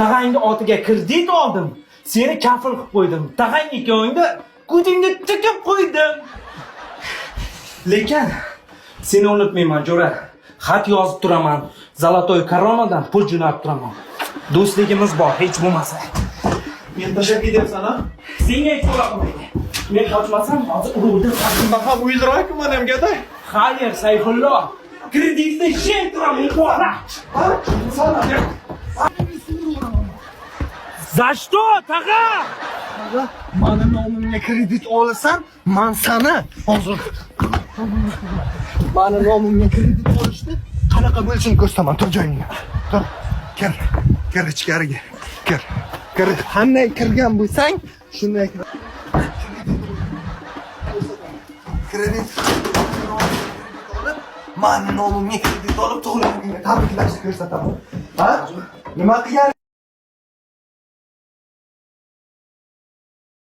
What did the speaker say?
tag'angni otiga kredit oldim. Seni kafil qilib qo'ydim. Tag'ang ikkovingni ko'zingni tikib qo'ydim. Lekin seni unutmayman jo'ra. Xat yozib turaman. Zolotoy koronadan pul jo'natib turaman. Do'stligimiz bor hech bo'lmasa. Men tashlab ketyapsan a senga hech bo'la qilmaydi men qochmasam hozir uruvdim Bunaqa uyilroqku manamgada. xayr Sayfullo. Kreditni shen turaman За что, tag'a? Mani nomimga kredit olasan, men sani hozir Mani nomimga kredit olishni qanaqa bo'lishini ko'rsataman. Tur joyingga. Tur. Kir. Kir ichkariga. Kir. Kir. Qanday kirgan bo'lsang, shunday kir. Kredit olib, mani nomimga kredit olib, tug'ilgan kunga tabriklashni ko'rsataman. Ha? Nima qilgan?